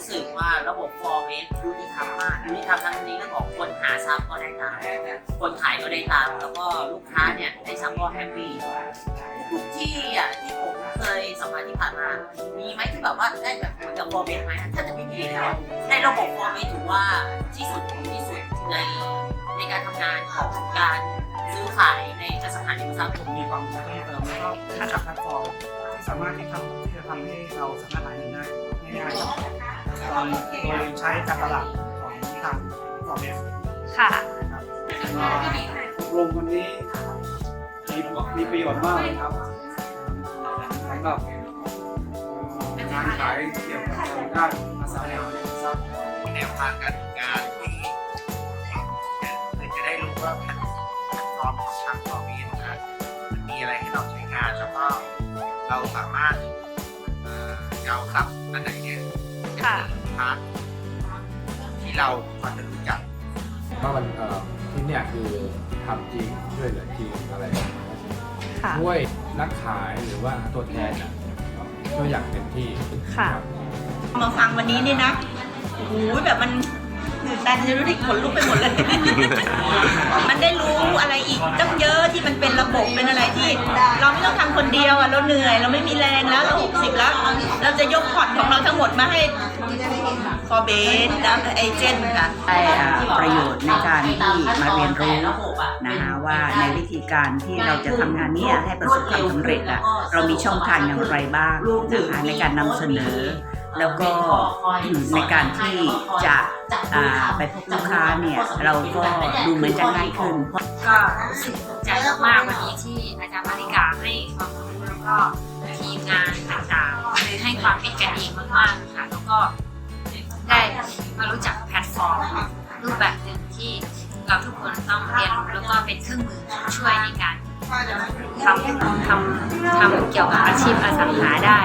ู้สึกว่าระบบฟอร์เมีทำทั้งนเรื่องของคนหาซับก็ได้ตามคนขายก็ได้ตามแล้วก็ลูกค้าเนี่ยได้ซับก็แฮปปี้ทุกที่อะที่ผมเคยสัมภาษณ์ที่ผ่านมา มีไหมที่แบบว่าได้แบบเหมือนกับโฟร์เมสไหมถ้าจะไม่มีแล้วในระบบโฟร์เมสถือว่าที่สุดที่สุดในในการทำงานของการซื้อขายในอสังหาริมทรัพย์มีความเพิ่มเติมแล้วก็ถ้าจากแพลตฟอร์มที่สามารถที่ทำที่จะทำให้เราสามารถหาเงินได้ง่าย โดยโดยใช้การตลาดของทางฟอร์เมสค่ะ นะครับอบรมวันนี้มีมีประโยชน์มากเลยครับสำหรับงานขายเกี่ยวกับทางด้านอสังหาริมทรัพย์แนวทางการทำงานที่เพื่อจะได้รู้ว่าแพลตฟอร์มของทางฟอร์มีนะครับมันมีอะไรให้เราใช้งานแล้วก็เราสามารถเอ่อจะเอาทรัพย์อันไหนเนี่ยค่ะ พาร์ทที่เราพอจะรู้จักว่ามันเอ่อที่เนี่ยคือทำจริงช่วยเหลือจริงอะไรอย่างเงี้ยค่ะ ช่วยนักขายหรือว่าตัวแทนน่ะช่วยอย่างเต็มที่ค่ะ รับ มาฟังวันนี้นี่นะโอ้โหแบบมันตื่นเต้นจะรู้ที่ขนลุกไปหมดเลย มันได้รู้อะไรอีกตั้งเยอะที่มันเป็นระบบเป็นอะไรที่ เราไม่ต้องทำคนเดียวอะเราเหนื่อย เราไม่มีแรงแล้วเราหกสิบแล้วเรา จะยกพอร์ตของเราทั้งหมดมาให้ฟอร์เบสแล้วเอเจนต์ค่ะ ได้อ่าประโยชน์ในการที่มาเรียนรู้นะคะว่าในวิธีการที่เราจะทำงานเนี้ให้ประสบความสำเร็จอะเรามีช่องทางอย่างไรบ้างนะคะในการนำเสนอ แล้วก็ในการที่จะอ่าไปพบลูกค้าเนี่ย เราก็ดูเหมือนจะง่ายขึ้น ก็รู้สึกภูมิใจมากๆวันนี้ที่อาจารย์มาริกาให้ความรู้แล้วก็ ความเป็นกันเองมากๆค่ะแล้วก็ได้มารู้จักแพลตฟอร์มรูปแบบหนึ่งที่เราทุกคนต้องเรียนรู้แล้วก็เป็นเครื่องมือช่วยในการทำทำทำเกี่ยวกับอาชีพอสังหาได้